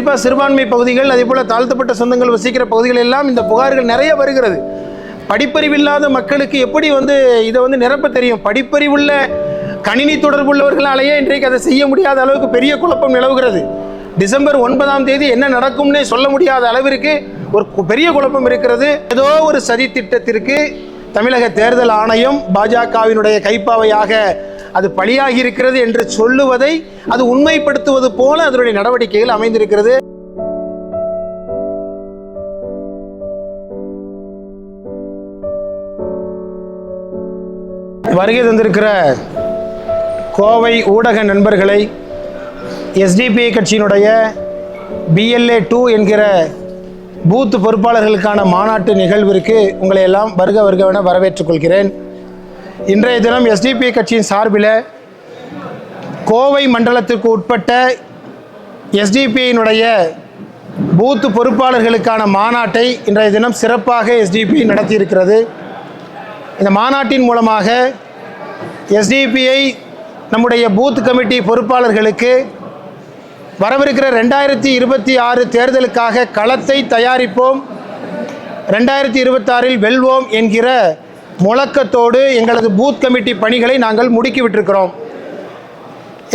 குறிப்பாக சிறுபான்மை பகுதிகள் அதே போல் தாழ்த்தப்பட்ட சொந்தங்கள் வசிக்கிற பகுதிகள் எல்லாம் இந்த புகார்கள் நிறைய வருகிறது. படிப்பறிவில்லாத மக்களுக்கு எப்படி வந்து இதை வந்து நிரப்ப தெரியும்? படிப்பறிவுள்ள கணினி தொடர்புள்ளவர்களாலேயே இன்றைக்கு அதை செய்ய முடியாத அளவுக்கு பெரிய குழப்பம் நிலவுகிறது. டிசம்பர் ஒன்பதாம் தேதி என்ன நடக்கும்னே சொல்ல முடியாத அளவிற்கு ஒரு பெரிய குழப்பம் இருக்கிறது. ஏதோ ஒரு சதி திட்டத்திற்கு தமிழக தேர்தல் ஆணையம் பாஜகவினுடைய கைப்பாவையாக அது பழியாகி இருக்கிறது என்று சொல்லுவதை அது உண்மைப்படுத்துவது போல அதனுடைய நடவடிக்கைகள் அமைந்திருக்கிறது. வருகை தந்திருக்கிற கோவை ஊடக நண்பர்களை எஸ்டிபிஐ கட்சியினுடைய பிஎல்ஏ டூ என்கிற பூத் பொறுப்பாளர்களுக்கான மாநாட்டு நிகழ்விற்கு உங்களை எல்லாம் வருக வருகவென வரவேற்றுக் கொள்கிறேன் இன்றைய தினம் எஸ்டிபி கட்சியின் சார்பில் கோவை மண்டலத்திற்கு உட்பட்ட எஸ்டிபியினுடைய பூத்து பொறுப்பாளர்களுக்கான மாநாட்டை இன்றைய தினம் சிறப்பாக எஸ்டிபி நடத்தியிருக்கிறது. இந்த மாநாட்டின் மூலமாக எஸ்டிபிஐ நம்முடைய பூத் கமிட்டி பொறுப்பாளர்களுக்கு வரவிருக்கிற ரெண்டாயிரத்தி இருபத்தி ஆறு தேர்தலுக்காக களத்தை தயாரிப்போம் ரெண்டாயிரத்தி இருபத்தாறில் வெல்வோம் என்கிற முழக்கத்தோடு எங்களது பூத் கமிட்டி பணிகளை நாங்கள் முடுக்கிவிட்டிருக்கிறோம்.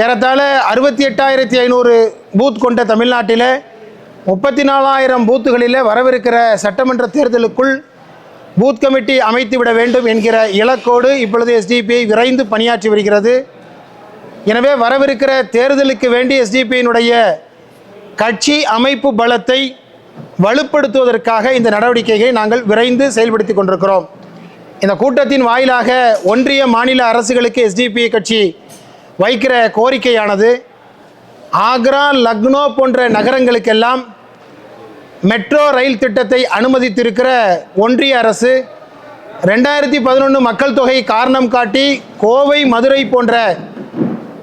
ஏறத்தாழ அறுபத்தி எட்டாயிரத்தி ஐநூறு பூத் கொண்ட தமிழ்நாட்டில் முப்பத்தி நாலாயிரம் பூத்துகளில் வரவிருக்கிற சட்டமன்ற தேர்தலுக்குள் பூத் கமிட்டி அமைத்து விட வேண்டும் என்கிற இலக்கோடு இப்பொழுது எஸ்டிபிஐ விரைந்து பணியாற்றி வருகிறது. எனவே வரவிருக்கிற தேர்தலுக்கு வேண்டி எஸ்டிபியினுடைய கட்சி அமைப்பு பலத்தை வலுப்படுத்துவதற்காக இந்த நடவடிக்கைகளை நாங்கள் விரைந்து செயல்படுத்தி கொண்டிருக்கிறோம். இந்த கூட்டத்தின் வாயிலாக ஒன்றிய மாநில அரசுகளுக்கு எஸ்டிபி கட்சி வைக்கிற கோரிக்கையானது ஆக்ரா லக்னோ போன்ற நகரங்களுக்கெல்லாம் மெட்ரோ ரயில் திட்டத்தை அனுமதித்திருக்கிற ஒன்றிய அரசு ரெண்டாயிரத்தி பதினொன்று மக்கள் தொகை காரணம் காட்டி கோவை மதுரை போன்ற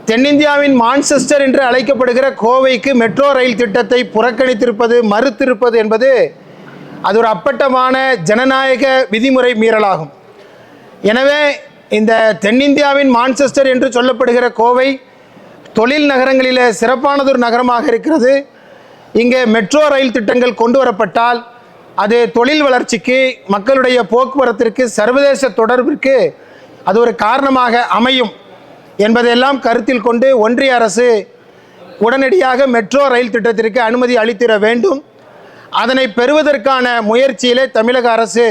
தென்னிந்தியாவின் மான்செஸ்டர் என்று அழைக்கப்படுகிற கோவைக்கு மெட்ரோ ரயில் திட்டத்தை புறக்கணித்திருப்பது மறுத்திருப்பது என்பது அது ஒரு அப்பட்டமான ஜனநாயக விதிமுறை மீறலாகும். எனவே இந்த தென்னிந்தியாவின் மான்செஸ்டர் என்று சொல்லப்படுகிற கோவை தொழில் நகரங்களிலே சிறப்பானதொரு நகரமாக இருக்கிறது. இங்கே மெட்ரோ ரயில் திட்டங்கள் கொண்டு வரப்பட்டால் அது தொழில் வளர்ச்சிக்கு மக்களுடைய போக்குவரத்திற்கு சர்வதேச தொடர்பிற்கு அது ஒரு காரணமாக அமையும் என்பதையெல்லாம் கருத்தில் கொண்டு ஒன்றிய அரசு உடனடியாக மெட்ரோ ரயில் திட்டத்திற்கு அனுமதி அளித்திட வேண்டும். அதனை பெறுவதற்கான முயற்சியிலே தமிழக அரசு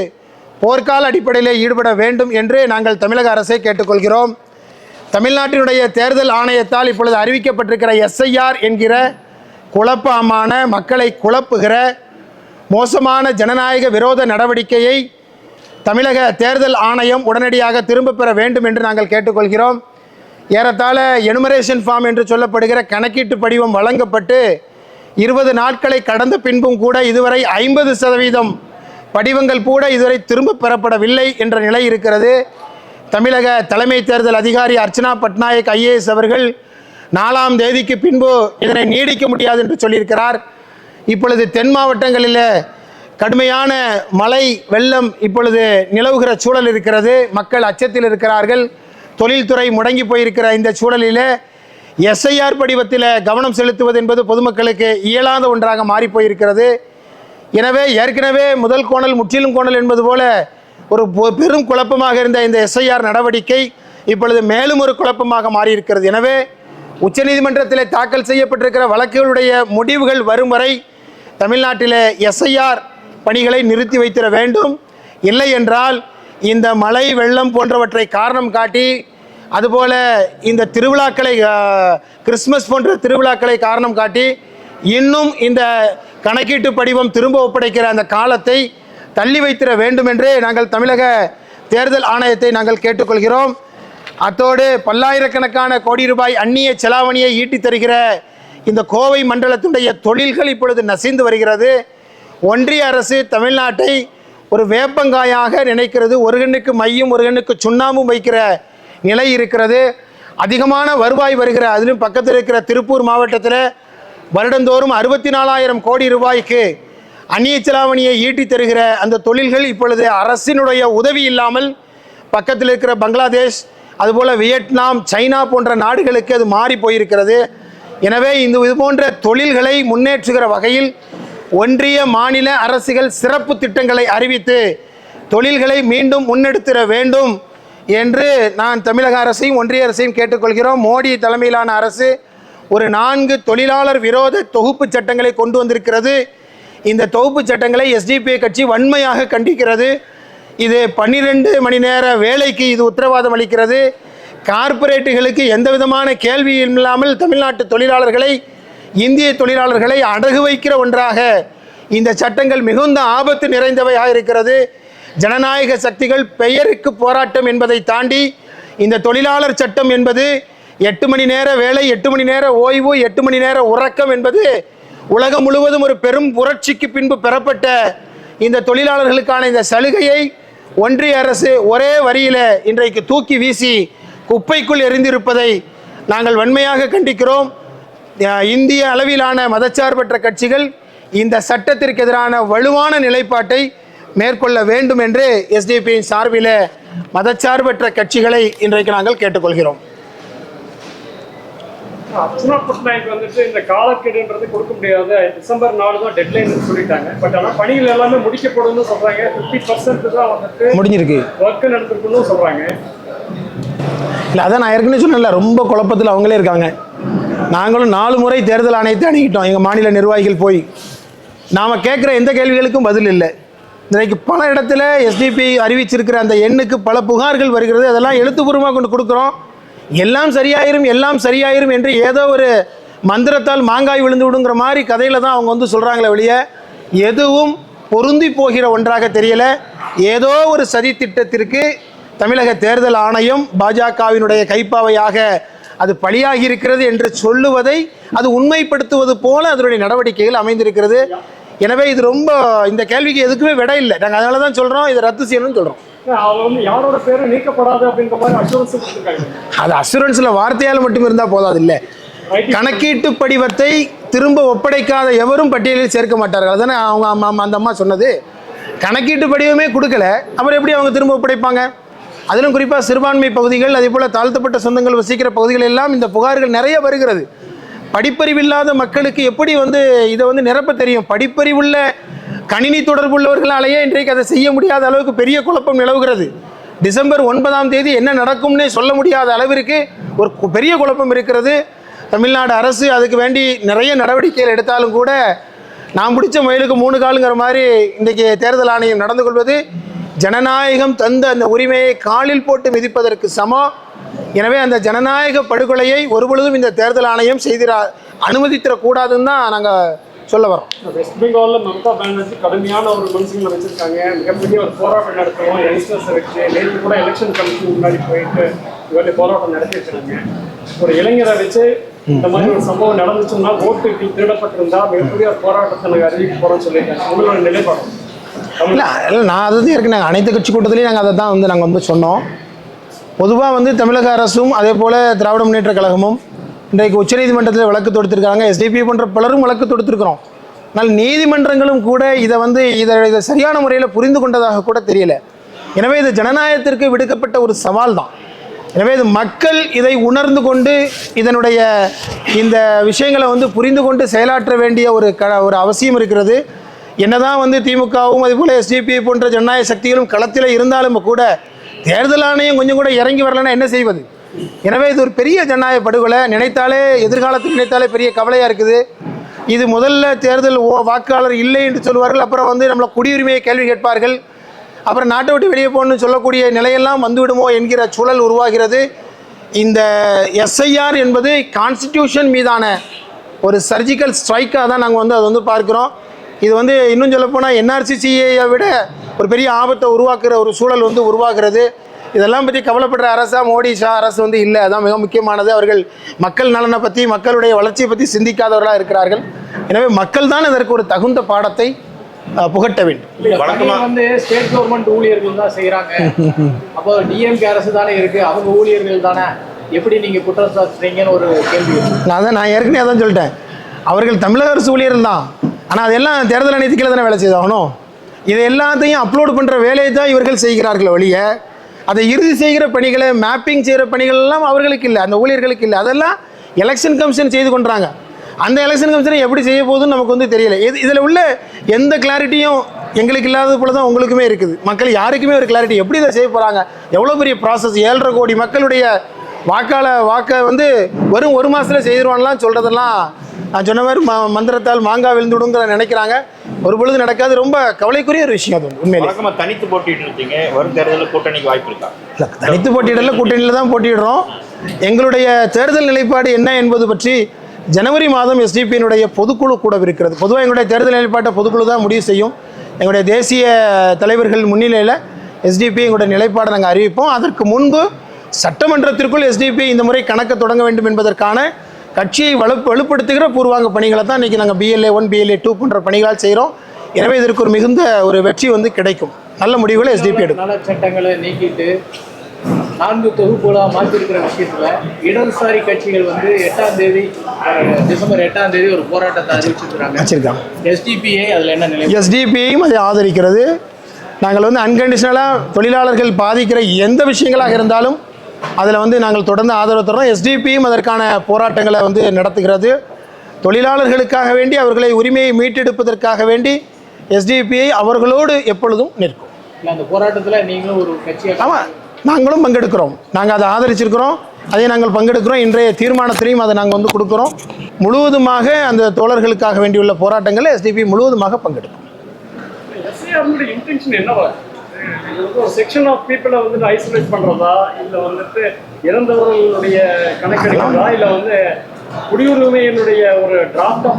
போர்க்கால அடிப்படையில் ஈடுபட வேண்டும் என்று நாங்கள் தமிழக அரசை கேட்டுக்கொள்கிறோம். தமிழ்நாட்டினுடைய தேர்தல் ஆணையத்தால் இப்பொழுது அறிவிக்கப்பட்டிருக்கிற எஸ்ஐஆர் என்கிற குழப்பமான மக்களை குழப்புகிற மோசமான ஜனநாயக விரோத நடவடிக்கையை தமிழக தேர்தல் ஆணையம் உடனடியாக திரும்பப் பெற வேண்டும் என்று நாங்கள் கேட்டுக்கொள்கிறோம். ஏறத்தாழ எனுமரேஷன் ஃபார்ம் என்று சொல்லப்படுகிற கணக்கீட்டு படிவம் வழங்கப்பட்டு இருபது நாட்களை கடந்த பின்பும் கூட இதுவரை ஐம்பது சதவீதம் படிவங்கள் கூட இதுவரை திரும்பப் பெறப்படவில்லை என்ற நிலை இருக்கிறது. தமிழக தலைமை தேர்தல் அதிகாரி அர்ச்சனா பட்நாயக் ஐஏஎஸ் அவர்கள் நாலாம் தேதிக்கு பின்பு இதனை நீடிக்க முடியாது என்று சொல்லியிருக்கிறார். இப்பொழுது தென் மாவட்டங்களில் கடுமையான மழை வெள்ளம் இப்பொழுது நிலவுகிற சூழல் இருக்கிறது. மக்கள் அச்சத்தில் இருக்கிறார்கள். தொழில்துறை முடங்கி போயிருக்கிற இந்த சூழலில் எஸ்ஐஆர் படிவத்தில் கவனம் செலுத்துவது என்பது பொதுமக்களுக்கு இயலாத ஒன்றாக மாறிப்போயிருக்கிறது எனவே ஏற்கனவே முதல் கோணல் முற்றிலும் கோணல் என்பது போல ஒரு பொ- பெரும் குழப்பமாக இருந்த இந்த எஸ்ஐஆர் நடவடிக்கை இப்பொழுது மேலும் ஒரு குழப்பமாக மாறியிருக்கிறது. எனவே உச்சநீதிமன்றத்தில் தாக்கல் செய்யப்பட்டிருக்கிற வழக்குகளுடைய முடிவுகள் வரும் வரை தமிழ்நாட்டில் எஸ்ஐஆர் பணிகளை நிறுத்தி வைத்திட வேண்டும். இல்லை என்றால் இந்த மழை வெள்ளம் போன்றவற்றை காரணம் காட்டி அதுபோல இந்த திருவிழாக்களை கிறிஸ்மஸ் போன்ற திருவிழாக்களை காரணம் காட்டி இன்னும் இந்த கணக்கீட்டு படிவம் திரும்ப ஒப்படைக்கிற அந்த காலத்தை தள்ளி வைத்திட வேண்டும் என்றே நாங்கள் தமிழக தேர்தல் ஆணையத்தை நாங்கள் கேட்டுக்கொள்கிறோம். அத்தோடு பல்லாயிரக்கணக்கான கோடி ரூபாய் அந்நிய செலாவணியை ஈட்டி தருகிற இந்த கோவை மண்டலத்துடைய தொழில்கள் இப்பொழுது நசிந்து வருகிறது. ஒன்றிய அரசு தமிழ்நாட்டை ஒரு வேப்பங்காயாக நினைக்கிறது. ஒரு கண்ணுக்கு மையும் ஒரு கண்ணுக்கு சுண்ணாம்பும் வைக்கிற நிலை இருக்கிறது. அதிகமான வருவாய் வருகிற அதிலும் பக்கத்தில் இருக்கிற திருப்பூர் மாவட்டத்தில் வருடந்தோறும் அறுபத்தி நாலாயிரம் கோடி ரூபாய்க்கு அந்நிய செலாவணியை ஈட்டி தருகிற அந்த தொழில்கள் இப்பொழுது அரசினுடைய உதவி இல்லாமல் பக்கத்தில் இருக்கிற பங்களாதேஷ் அதுபோல் வியட்நாம் சைனா போன்ற நாடுகளுக்கு அது மாறி போயிருக்கிறது. எனவே இந்த இது போன்ற தொழில்களை முன்னேற்றுகிற வகையில் ஒன்றிய மாநில அரசுகள் சிறப்பு திட்டங்களை அறிவித்து தொழில்களை மீண்டும் முன்னெடுத்திட வேண்டும் என்று நான் தமிழக அரசையும் ஒன்றிய அரசையும் கேட்டுக்கொள்கிறோம். மோடி தலைமையிலான அரசு ஒரு நான்கு தொழிலாளர் விரோத தொகுப்பு சட்டங்களை கொண்டு வந்திருக்கிறது. இந்த தொகுப்பு சட்டங்களை எஸ்டிபிஐ கட்சி வன்மையாக கண்டிக்கிறது. இது பன்னிரெண்டு மணி நேர வேலைக்கு இது உத்தரவாதம் அளிக்கிறது. கார்ப்பரேட்டுகளுக்கு எந்த விதமான கேள்வியும் இல்லாமல் தமிழ்நாட்டு தொழிலாளர்களை இந்திய தொழிலாளர்களை அடகு வைக்கிற ஒன்றாக இந்த சட்டங்கள் மிகுந்த ஆபத்து நிறைந்தவையாக இருக்கிறது. ஜனநாயக சக்திகள் பெயருக்கு போராட்டம் என்பதை தாண்டி இந்த தொழிலாளர் சட்டம் என்பது எட்டு மணி நேர வேலை எட்டு மணி நேர ஓய்வு எட்டு மணி நேர உறக்கம் என்பது உலகம் முழுவதும் ஒரு பெரும் புரட்சிக்கு பின்பு பெறப்பட்ட இந்த தொழிலாளர்களுக்கான இந்த சலுகையை ஒன்றிய அரசு ஒரே வரியில் இன்றைக்கு தூக்கி வீசி குப்பைக்குள் எரிந்திருப்பதை நாங்கள் வன்மையாக கண்டிக்கிறோம். இந்திய அளவிலான மதச்சார்பற்ற கட்சிகள் இந்த சட்டத்திற்கு எதிரான வலுவான நிலைப்பாட்டை மேற்கொள்ள வேண்டும் என்று எஸ்டிபியின் சார்பில் மதச்சார்பற்ற கட்சிகளை இன்றைக்கு நாங்கள் கேட்டுக்கொள்கிறோம். அர்ச்சனா பட்நாயக் வந்துட்டு இந்த காலக்கெடுன்றது கொடுக்க முடியாது. டிசம்பர் நாலு தான் டெட்லைன் சொல்லிட்டாங்க. பட் ஆனால் பணிகள் எல்லாமே முடிக்கப்படும் சொல்றாங்க. ஃபிஃப்டி பர்சன்ட் தான் வந்துட்டு முடிஞ்சிருக்கு. ஒர்க் நடந்திருக்குன்னு சொல்றாங்க. இல்லை அதான் நான் ஏற்கனவே சொன்னேன்ல ரொம்ப குழப்பத்தில் அவங்களே இருக்காங்க. நாங்களும் நாலு முறை தேர்தல் ஆணையத்தை அணுகிட்டோம். எங்கள் மாநில நிர்வாகிகள் போய். நாம் கேட்குற எந்த கேள்விகளுக்கும் பதில் இல்லை. இன்றைக்கு பல இடத்துல எஸ்டிபி அறிவிச்சிருக்கிற அந்த எண்ணுக்கு பல புகார்கள் வருகிறது. அதெல்லாம் எழுத்துப்பூர்வமாக கொண்டு கொடுக்குறோம். எல்லாம் சரியாயிரும் எல்லாம் சரியாயிரும் என்று ஏதோ ஒரு மந்திரத்தால் மாங்காய் விழுந்து விடுங்கிற மாதிரி கதையில் தான் அவங்க வந்து சொல்கிறாங்களே வெளியே எதுவும் பொருந்தி போகிற ஒன்றாக தெரியல. ஏதோ ஒரு சதி திட்டத்திற்கு தமிழக தேர்தல் ஆணையம் பாஜகவினுடைய கைப்பாவையாக அது பலியாகி இருக்கிறது என்று சொல்லுவதை அது உண்மைப்படுத்துவது போல அதனுடைய நடவடிக்கைகள் அமைந்திருக்கிறது. எனவே இது ரொம்ப இந்த கேள்விக்கு எதுக்குமே விடை இல்லை. நாங்கள் அதனால தான் சொல்கிறோம் இதை ரத்து செய்யணும்னு சொல்கிறோம் அது அசூரன்ஸில் வார்த்தையால் மட்டும் இருந்தால் போதாது இல்லை. கணக்கீட்டு படிவத்தை திரும்ப ஒப்படைக்காத எவரும் பட்டியலில் சேர்க்க மாட்டார்கள். அதுதானே அவங்க அம்மா அம்மா- அந்த அம்மா சொன்னது? கணக்கீட்டு படிவமே கொடுக்கல. அப்புறம் எப்படி அவங்க திரும்ப ஒப்படைப்பாங்க? அதிலும் குறிப்பாக சிறுபான்மை பகுதிகள் அதே போல் தாழ்த்தப்பட்ட சொந்தங்கள் வசிக்கிற பகுதிகள் எல்லாம் இந்த புகார்கள் நிறைய வருகிறது. படிப்பறிவில்லாத மக்களுக்கு எப்படி வந்து இதை வந்து நிரப்ப தெரியும்? படிப்பறிவுள்ள கணினி தொடர்புள்ளவர்களாலேயே இன்றைக்கு அதை செய்ய முடியாத அளவுக்கு பெரிய குழப்பம் நிலவுகிறது. டிசம்பர் ஒன்பதாம் தேதி என்ன நடக்கும்னே சொல்ல முடியாத அளவிற்கு ஒரு பெரிய குழப்பம் இருக்கிறது. தமிழ்நாடு அரசு அதுக்கு வேண்டி நிறைய நடவடிக்கைகள் எடுத்தாலும் கூட நான் பிடிச்ச மயிலுக்கு மூணு காலுங்கிற மாதிரி இன்றைக்கி தேர்தல் ஆணையம் நடந்து கொள்வது. ஜனநாயகம் தந்த அந்த உரிமையை காலில் போட்டு மிதிப்பதற்கு சமம். எனவே அந்த ஜனநாயக படுகொலையை ஒருபொழுதும் இந்த தேர்தல் ஆணையம் செய்திரா அனுமதித்திடக்கூடாதுன்னு தான் நாங்கள் சொல்ல வரோம். வெஸ்ட் பெங்கால்ல மம்தா பானர்ஜி கடுமையான ஒரு மனுஷங்களை வச்சிருக்காங்க. மிகப்பெரிய ஒரு போராட்டம் நடத்துவோம் யங்ஸ்டர்ஸ் வச்சு நேற்று கூட எலெக்ஷன் கமிஷன் முன்னாடி போயிட்டு இவருடைய போராட்டம் நடத்தி வச்சிருக்காங்க. ஒரு இளைஞரை வச்சு இந்த மாதிரி ஒரு சம்பவம் நடந்துச்சுன்னா ஓட்டு திருடப்பட்டிருந்தா மிகப்பெரிய ஒரு போராட்டத்தை நாங்கள் அறிவிக்க போறோம்னு சொல்லியிருக்காங்க. உங்களோட நிலைப்பாடு? தமிழ் இல்லை இல்லை நான் அது வந்து ஏற்கனவே அனைத்து கட்சி கூட்டத்திலையும் நாங்கள் அதை தான் வந்து நாங்கள் வந்து சொன்னோம். பொதுவாக வந்து தமிழக அரசும் அதே போல் திராவிட முன்னேற்ற கழகமும் இன்றைக்கு உச்சநீதிமன்றத்தில் வழக்கு தொடுத்திருக்காங்க எஸ்டிபி போன்ற பலரும் வழக்கு தொடுத்திருக்கிறோம். ஆனால் நீதிமன்றங்களும் கூட இதை வந்து இதை இதை சரியான முறையில் புரிந்து கொண்டதாக கூட தெரியல. எனவே இது ஜனநாயகத்திற்கு விடுக்கப்பட்ட ஒரு சவால் தான். எனவே இது மக்கள் இதை உணர்ந்து கொண்டு இதனுடைய இந்த விஷயங்களை வந்து புரிந்து கொண்டு செயலாற்ற வேண்டிய ஒரு க ஒரு அவசியம் இருக்கிறது. என்னதான் வந்து திமுகவும் அதுபோல் எஸ்டிபி போன்ற ஜனநாயக சக்திகளும் களத்தில் இருந்தாலும் கூட தேர்தல் ஆணையம் கொஞ்சம் கூட இறங்கி வரலன்னா என்ன செய்வது? எனவே இது ஒரு பெரிய ஜனநாயக படுகொலை. நினைத்தாலே எதிர்காலத்தில் நினைத்தாலே பெரிய கவலையாக இருக்குது. இது முதல்ல தேர்தல் ஓ- வாக்காளர் இல்லை என்று சொல்வார்கள் அப்புறம் வந்து நம்மளை குடியுரிமையை கேள்வி கேட்பார்கள். அப்புறம் நாட்டை விட்டு வெளியே போகணும்னு சொல்லக்கூடிய நிலையெல்லாம் வந்துவிடுமோ என்கிற சூழல் உருவாகிறது. இந்த எஸ்ஐஆர் என்பது கான்ஸ்டிடியூஷன் மீதான ஒரு சர்ஜிக்கல் ஸ்ட்ரைக்காக தான் நாங்கள் வந்து அதை வந்து பார்க்குறோம். இது வந்து இன்னும் சொல்லப்போனால் என்ஆர்சிசியை விட ஒரு பெரிய ஆபத்தை உருவாக்குற ஒரு சூழல் வந்து உருவாகிறது. இதெல்லாம் பற்றி கவலைப்படுற அரசா மோடி ஷா அரசு வந்து இல்லை. அதான் மிக முக்கியமானது. அவர்கள் மக்கள் நலனை பற்றி மக்களுடைய வளர்ச்சியை பற்றி சிந்திக்காதவர்களாக இருக்கிறார்கள். எனவே மக்கள் தான் இதற்கு ஒரு தகுந்த பாடத்தை புகட்ட வேண்டும். வழக்கமா வந்து ஸ்டேட் கவர்மெண்ட் ஊழியர்கள் தான் செய்யறாங்க அப்போ டிஎம்கே அரசு தானே இருக்கு. அவங்க ஊழியர்கள் தானே? எப்படி நீங்க குற்றம் சாட்டுறீங்கன்னு ஒரு கேள்வி. நான் தான் நான் ஏற்கனவே அதான் சொல்லிட்டேன். அவர்கள் தமிழக அரசு ஊழியர்கள் தான். ஆனால் அதெல்லாம் தேர்தல் ஆணையத்துக்கு தானே வேலை செய்தாகணும்? இதை எல்லாத்தையும் அப்லோட் பண்ணுற வேலையை தான் இவர்கள் செய்கிறார்கள் ஒழிய அதை இறுதி செய்கிற பணிகளை மேப்பிங் செய்கிற பணிகள் எல்லாம் அவர்களுக்கு இல்லை அந்த ஊழியர்களுக்கு இல்லை. அதெல்லாம் எலெக்ஷன் கமிஷன் செய்து கொண்டாங்க அந்த எலெக்ஷன் கமிஷனை எப்படி செய்ய போகுதுன்னு நமக்கு வந்து தெரியல. இது இதில் உள்ள எந்த கிளாரிட்டியும் எங்களுக்கு இல்லாதது போல தான் உங்களுக்குமே இருக்குது. மக்கள் யாருக்குமே ஒரு கிளாரிட்டி எப்படி இதை செய்ய போகிறாங்க எவ்வளோ பெரிய ப்ராசஸ் ஏழரை கோடி மக்களுடைய வாக்காள வாக்கை வந்து வரும் ஒரு மாதத்தில் செய்திருவான்லாம் சொல்கிறதெல்லாம் நான் சொன்ன மாதிரி ம மந்திரத்தால் மாங்காய் விழுந்துடுங்கிற நினைக்கிறாங்க. ஒரு பொழுது நடக்காது. ரொம்ப கவலைக்குரிய ஒரு விஷயம் அது உண்மையிலே. தனித்து போட்டிட்டு இருந்தீங்க. வரும் தேர்தலில் கூட்டணிக்கு வாய்ப்பு இருக்கா? இல்லை தனித்து போட்டியிடல கூட்டணியில் தான் போட்டியிடுறோம். எங்களுடைய தேர்தல் நிலைப்பாடு என்ன என்பது பற்றி ஜனவரி மாதம் எஸ்டிபியினுடைய பொதுக்குழு கூடவிருக்கிறது. பொதுவாக எங்களுடைய தேர்தல் நிலைப்பாட்டை பொதுக்குழு தான் முடிவு செய்யும். எங்களுடைய தேசிய தலைவர்கள் முன்னிலையில் எஸ்டிபி எங்களுடைய நிலைப்பாடை நாங்கள் அறிவிப்போம். அதற்கு முன்பு சட்டமன்றத்திற்குள் எஸ்டிபி இந்த முறை கணக்க தொடங்க வேண்டும் என்பதற்கான கட்சியை வலு வலுப்படுத்துகிற பூர்வாங்க பணிகளை தான் இன்றைக்கி நாங்கள் பிஎல்ஏ ஒன் பிஎல்ஏ டூ போன்ற பணிகளால் செய்கிறோம் எனவே இதற்கு ஒரு மிகுந்த ஒரு வெற்றி வந்து கிடைக்கும். நல்ல முடிவுகளை எஸ்டிபி எடுக்கும். சட்டங்களை நீக்கிட்டு நான்கு தொகுப்புகளாக மாற்றிருக்கிற விஷயத்துல இடதுசாரி கட்சிகள் வந்து எட்டாம் தேதி டிசம்பர் எட்டாம் தேதி ஒரு போராட்டத்தை அறிவிச்சிருக்கிறாங்க. வச்சுருக்காங்க. எஸ்டிபிஐ அதுல என்ன நிலை எஸ்டிபியையும் அதை ஆதரிக்கிறது. நாங்கள் வந்து அன்கண்டிஷனலாக தொழிலாளர்கள் பாதிக்கிற எந்த விஷயங்களாக இருந்தாலும் அதில் வந்து நாங்கள் தொடர்ந்து ஆதரவு தரோம் எஸ்டிபியும் அதற்கான போராட்டங்களை வந்து நடத்துகிறது. தொழிலாளர்களுக்காக வேண்டி அவர்களை உரிமையை மீட்டெடுப்பதற்காக வேண்டி எஸ்டிபிஐ அவர்களோடு எப்பொழுதும் நிற்கும். அந்த போராட்டத்துல நீங்களும் ஒரு கட்சியாக ஆமாம் நாங்களும் பங்கெடுக்கிறோம். நாங்கள் அதை ஆதரிச்சிருக்கிறோம். அதை நாங்கள் பங்கெடுக்கிறோம். இன்றைய தீர்மானத்திலையும் அதை நாங்கள் வந்து கொடுக்குறோம். முழுவதுமாக அந்த தோழர்களுக்காக வேண்டியுள்ள போராட்டங்களில் எஸ்டிபி முழுவதுமாக பங்கெடுக்கும். எஸ்ஏஆருடைய இன்டென்ஷன் என்னவா இது வந்து ஒரு செக்ஷன் ஆஃப் பீப்புளை வந்துட்டு ஐசோலேட் பண்ணுறதா இல்லை வந்துட்டு இறந்தவர்களுடைய கணக்கெடுக்கிறதா? இல்லை வந்து குடியுரிமையினுடைய ஒரு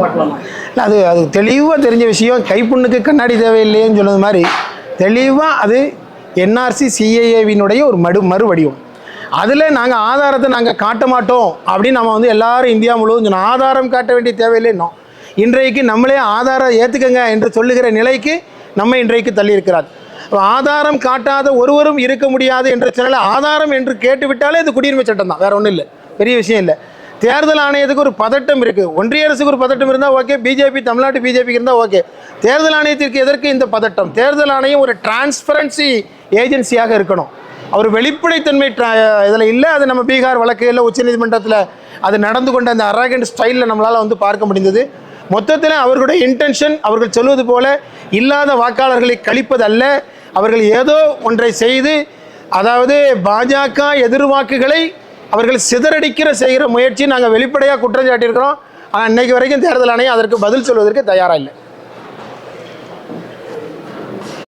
பார்க்கலாமா? இல்லை அது அது தெளிவாக தெரிஞ்ச விஷயம். கைப்புண்ணுக்கு கண்ணாடி தேவையில்லையேன்னு சொன்னது மாதிரி தெளிவாக அது என்ஆர்சி சிஏஏவினுடைய ஒரு மடு மறு வடிவம் அதில் நாங்கள் ஆதாரத்தை நாங்கள் காட்ட மாட்டோம் அப்படின்னு நம்ம வந்து எல்லாரும் இந்தியா முழுவதும் சொன்னோம். ஆதாரம் காட்ட வேண்டிய தேவையில்லைன்னோம் இன்றைக்கு நம்மளே ஆதாரம் ஏற்றுக்கங்க என்று சொல்லுகிற நிலைக்கு நம்ம இன்றைக்கு தள்ளியிருக்கிறார் ஆதாரம் காட்டாத ஒருவரும் இருக்க முடியாது என்ற சொன்னால ஆதாரம் என்று கேட்டுவிட்டாலே இது குடியுரிமை சட்டம் தான். வேற ஒன்றும் இல்லை. பெரிய விஷயம் இல்லை. தேர்தல் ஆணையத்துக்கு ஒரு பதட்டம் இருக்குது ஒன்றிய அரசுக்கு ஒரு பதட்டம் இருந்தால் ஓகே. பிஜேபி தமிழ்நாட்டு பிஜேபிக்கு இருந்தால் ஓகே. தேர்தல் ஆணையத்திற்கு எதற்கு இந்த பதட்டம்? தேர்தல் ஆணையம் ஒரு டிரான்ஸ்பரன்சி ஏஜென்சியாக இருக்கணும். அவர் வெளிப்படைத்தன்மை இதில் இல்லை. அது நம்ம பீகார் வழக்கு இல்லை உச்சநீதிமன்றத்தில் அது நடந்து கொண்ட அந்த அரகண்ட் ஸ்டைலில் நம்மளால் வந்து பார்க்க முடிந்தது. மொத்தத்தில் அவர்களுடைய இன்டென்ஷன் அவர்கள் சொல்வது போல இல்லாத வாக்காளர்களை கழிப்பதல்ல அவர்கள் ஏதோ ஒன்றை செய்து அதாவது பாஜக எதிர்வாக்குகளை அவர்கள் சிதறடிக்கிற செய்கிற முயற்சி நாங்கள் வெளிப்படையாக குற்றம் சாட்டியிருக்கிறோம். ஆனால் இன்னைக்கு வரைக்கும் தேர்தல் ஆணையம் அதற்கு பதில் சொல்வதற்கு தயாராக இல்லை.